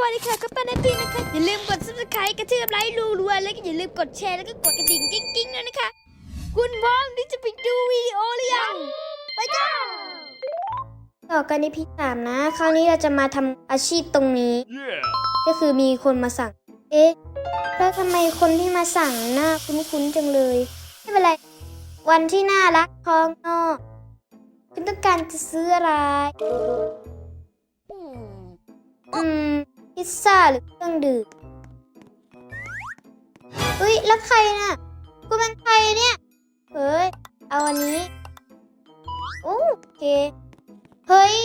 วัสดีค่ะก็เป็นไอพีนะคะ อย่าลืมกด subscribe กระทืบไลค์รัวๆแล้วก็อย่าลืมกดแชร์แล้วก็กดกระดิ่งกิ๊งๆด้วยนะคะ คุณพร้อมที่จะไปดูวิดีโอหรือยัง ไปกันต่อกันในพีสามนะ คราวนี้เราจะมาทำอาชีพตรงนี้ Yeah. ก็คือมีคนมาสั่ง เอ๊ะ แล้วทำไมคนที่มาสั่งหน้าคุ้นๆจังเลย ไม่เป็นไร วันที่น่ารักทองนอกคุณต้องการจะซื้ออะไรอืม พิซซ่าหรือเครื่องดื่มเฮ้ยแล้วใครน่ะคุณเป็นใครเนี่ย เฮ้ย เอาอันนี้โอเค เฮ้ย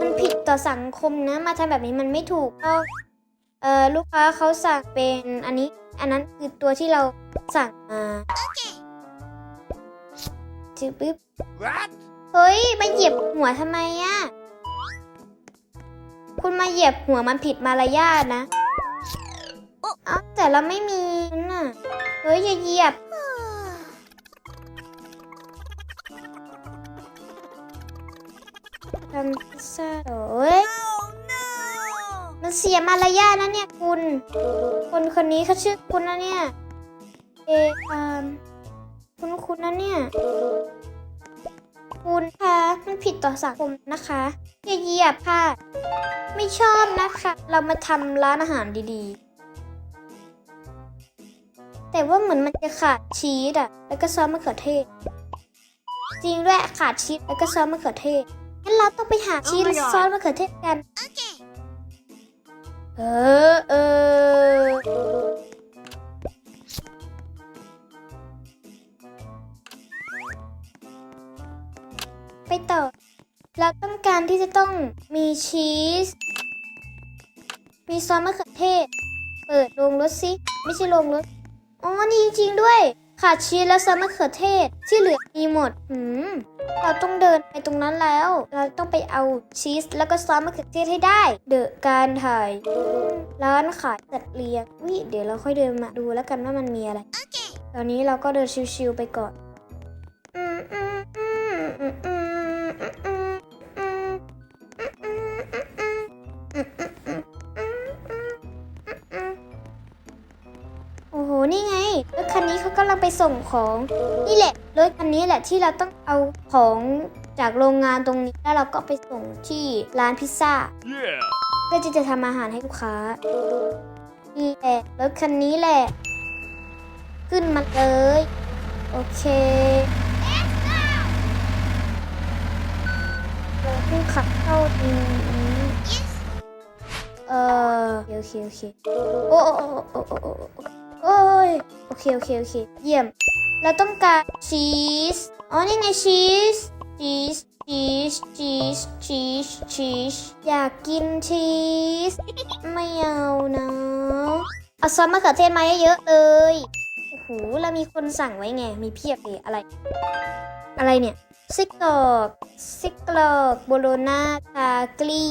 มันผิดต่อสังคมนะ มาทำแบบนี้มันไม่ถูกต้องเอ่อลูกค้าเขาสั่งเป็นอันนี้ อันนั้นคือตัวที่เราสั่งมาจืบปึ๊บ What? เฮ้ยมาเหยียบหัวทำไมอะ คุณมาเหยียบหัวมันผิดมารยาทนะเอ้าแต่เราไม่มีนั่นน่ะเฮ้ยอย่าเหยียบทำพิซซ่าเหรอเฮ้ยมันเสียมารยาทนะเนี่ยคุณ คนคนนี้เขาชื่อคุณนะเนี่ย เออมคุณคุณนะเนี่ย คุณคะมันผิดต่อสังคมนะคะอย่าเหยียบค่ะ ไม่ชอบนะคะ เรามาทำร้านอาหารดีๆ แต่ว่าเหมือนมันจะขาดชีสอะแล้วก็ซอสมะเขือเทศ จริงด้วยขาดชีสแล้วก็ซอสมะเขือเทศงั้นเราต้องไปหาชีส Oh my และ God ซอสมะเขือเทศกัน เออเออ ต่อ เราต้องการที่จะต้องมีชีส มีซอสมะเขือเทศ เปิดโรงรถสิ ไม่ใช่โรงรถอ๋อนี่จริง ๆ ด้วย ขาดชีสและซอสมะเขือเทศที่เหลือมีหมดหืมเราต้องเดินไปตรงนั้นแล้ว เราต้องไปเอาชีสแล้วก็ซอสมะเขือเทศให้ได้ เดอะการถ่ายร้านขายจัดเรียงวิเดี๋ยวเราค่อยเดินมาดูแล้วกันว่ามันมีอะไร ตอนนี้เราก็เดินชิวๆไปก่อน กำลังไปส่งของ นี่แหละรถคันนี้แหละที่เราต้องเอาของจากโรงงานตรงนี้แล้วเราก็ไปส่งที่ร้านพิซซ่า Yeah. เพื่อที่จะทำอาหารให้ลูกค้านี่แหละรถคันนี้แหละ ขึ้นมาเลย โอเคเราเพิ่งขับเข้าตรงนี้เออโอเคโอเคโอ้โอ้โอ้โอ้โอ้ โอ้ยโอเคโอเคโอเค เยี่ยม เราต้องการชีสอ๋อนี่ไงชีสชีสชีสชีสชีสชีสอยากกินชีสไม่เอานะเอาซอสมะเขือเทศมาเยอะๆเลยโอ้โหเรามีคนสั่งไว้ไงมีเพียบเลยอะไร อะไรเนี่ยซิกกรอกซิกกรอกโบโลนาคากลี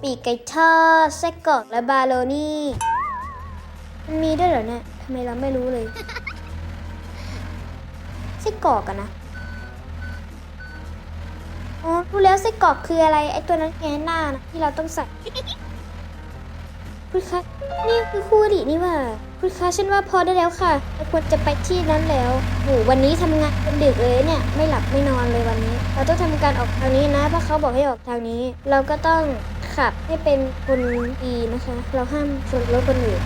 ปีกไก่ทอดไส้กรอกและบาโลนี่ มันมีด้วยเหรอเนี่ยทำไมเราไม่รู้เลยไส้กรอกอะนะ อ๋อ รู้แล้วไส้กรอกคืออะไร ไอตัวนั้นไงหน้านะที่เราต้องใส่คุณคะนี่คือคู่อรินี่หว่า คุณคะฉันว่าพอได้แล้วค่ะเราควรจะไปที่นั้นแล้วโหวันนี้ทำงานเป็นดึกเลยเนี่ย ไม่หลับไม่นอนเลยวันนี้ เราต้องทำการออกทางนี้นะ เพราะเขาบอกให้ออกทางนี้ เราก็ต้อง ขับให้เป็นคนดีนะคะ เราห้ามชนรถคนอื่น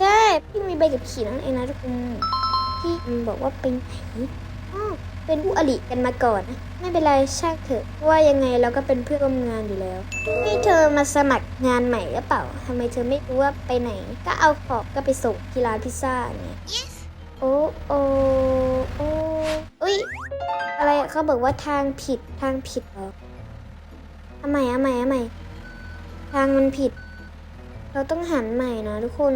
ใช่พี่มีใบขับขี่นั่นเองนะทุกคนพี่บอกว่าเป็นไหนอ้อเป็นผู้อริกันมาก่อนนะไม่เป็นไรช่างเถอะเพราะว่ายังไงเราก็เป็นเพื่อนร่วมงานอยู่แล้วนี่เธอมาสมัครงานใหม่หรือเปล่าทำไมเธอไม่รู้ว่าไปไหน ก็เอาของก็ไปส่งที่ร้านพิซซ่าไงโอ้โอ้โอ้อุ้ยอะไรอะเขาบอกว่าทางผิดทางผิดเหรอ เอาใหม่เอาใหม่เอาใหม่ทางมันผิด เราต้องหันใหม่นะทุกคน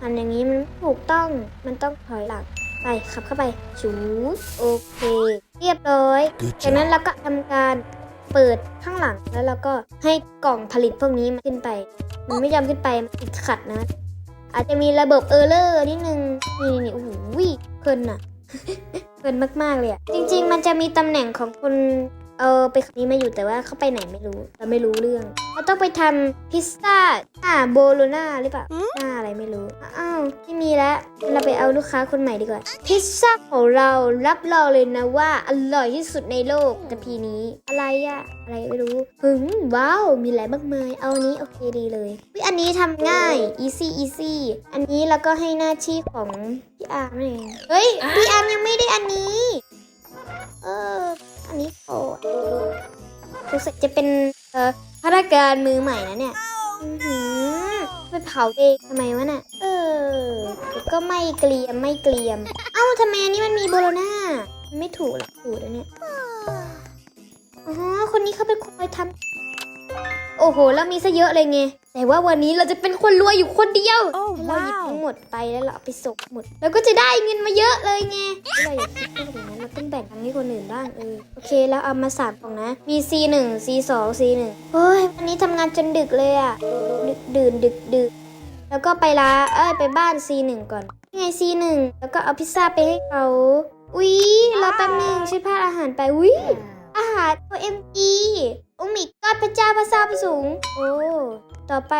หันอย่างนี้มันไม่ถูกต้องมันต้องถอยหลังไปขับเข้าไปชูดโอเค เรียบร้อย Good จากนั้นเราก็ทำการเปิดข้างหลังแล้วเราก็ให้กล่องผลิตพวกนี้มันขึ้นไป มันไม่ยอมขึ้นไปมันติดขัดนะ อาจจะมีระบบเออร์เลอร์นิดนึงนี่นี่โอ้โหเพลินอะเพลินมากๆเลยอะจริง ๆ มันจะมีตำแหน่งของคน เอาไปคำนี้มาอยู่แต่ว่าเขาไปไหนไม่รู้เราไม่รู้เรื่องเราต้องไปทำพิซซ่าอ่าโบโลนาหรือเปล่าหน้าอะไรไม่รู้อ้าวไม่มีแล้วงั้นเราไปเอาลูกค้าคนใหม่ดีกว่า พิซซ่าของเรารับรองเลยนะว่าอร่อยที่สุดในโลกกะพีนี้อะไรอะอะไรไม่รู้หึงว้าวมีหลายมากมายเอาอันนี้โอเคดีเลยอุ๊ยอันนี้ทำง่าย easy easy อันนี้แล้วก็ให้หน้าที่ของพี่อาร์มนั่นเองเฮ้ยพี่อาร์มยังไม่ได้อันนี้เอออั นี้โอ้รู้สึกจะเป็นเอ่อพนักงานมือใหม่นะเนี่ยอือหือไปเผาเองทำไมวะน่ะ เออ ก็ไม่เกลียมไม่เกลียม เอ้าทำไมอันนี้มันมีโบโลนาไม่ถูกหรอกถูกแล้วเนี่ย อ๋อ คนนี้เขาเป็นคนคอยทำโอ้โห แล้วมีซะเยอะเลยไง แต่ว่าวันนี้เราจะเป็นคนรวยอยู่คนเดียว Oh, เราหยิบทั้งหมดไปแล้วเราเอาไปส่งหมด แล้วก็จะได้เงินมาเยอะเลยไงเราอย่าคิดมากอย่างนั้นเราต้องแบ่งทำให้คนอื่นบ้างเออโอเคแล้วเอามาสามกล่องนะ มี C หนึ่ง C สอง C หนึ่งเฮ้ยวันนี้ทำงานจนดึกเลยอะดึกดื่นดึกดึกแล้วก็ไปร้านเอ้ยไปบ้าน C หนึ่งก่อนนี่ไง C หนึ่งแล้วก็เอาพิซซ่าไปให้เขาอุ๊ยรอแป๊บหนึงช่วยพาดอาหารไปอุ๊ยอาหาร OMG โอ้มิก็พระเจ้าพระเจ้าประสูง โอ้ ต่อไป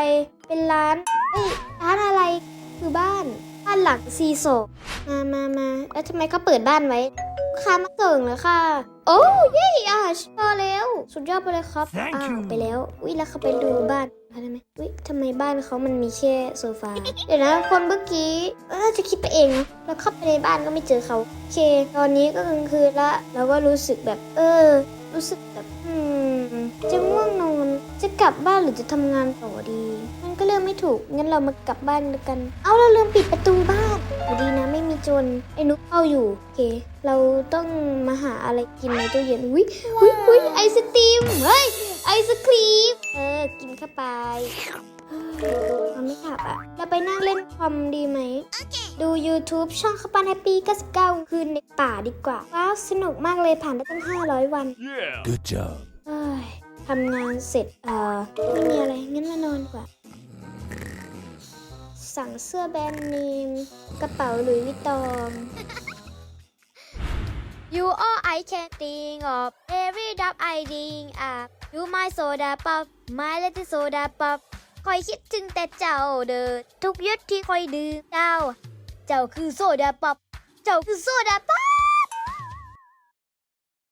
เป็นร้าน เอ้ย ร้านอะไรคือบ้าน บ้านหลังซีโซมามามาแล้วทำไมเขาเปิดบ้านไว้ลูกค้ามาส่งเหรอค่ะ โอ้เย้อาหารชิพอแล้ว สุดยอดไปเลยครับ Thank อ้าว you ไปแล้ว อุ้ยแล้วเขาไปดูบ้านเขาได้ไหมอุ้ยทำไมบ้านเขามันมีแค่โซฟา เดี๋ยวนะคนเมื่อกี้เออจะคิดไปเองนะแล้วเข้าไปในบ้านก็ไม่เจอเขาโอเค ตอนนี้ก็กลางคืนละ เราก็รู้สึกแบบ เออ รู้สึกแบบ กลับบ้านหรือจะทำงานต่อดี มันก็เริ่มไม่ถูก งั้นเรามากลับบ้านแล้วกัน เอาเราลืมปิดประตูบ้านโอ้ดีนะไม่มีโจรไอ้นุกเข้าอยู่ โอเค เราต้องมาหาอะไรกินในตู้เย็นอุ้ยอุ้ยอุ้ยไอศตรีม เฮ้ย ไอศครีม เออ กินเข้าไปมันไม่ขับอะเราไปนั่งเล่นคอมดีไหม ดู YouTube ช่องข้าวปั้นแฮปปี้99 คืนในป่าดีกว่า ว้าว สนุกมากเลยผ่านไปตั้ง 500 วัน Yeah. Good job. เอ้ย ทำงานเสร็จเอ่อไม่มีอะไรงั้นมานอนกว่า สั่งเสื้อแบรนด์เนมกระเป๋าหลุยส์วิตตอง You all I can think of every dub I think up You my soda pop my little soda pop คอยคิดถึงแต่เจ้าเดินทุกยุดที่คอยดื่มเจ้า เจ้าคือโซดาป๊อปเจ้าคือโซดาป๊อป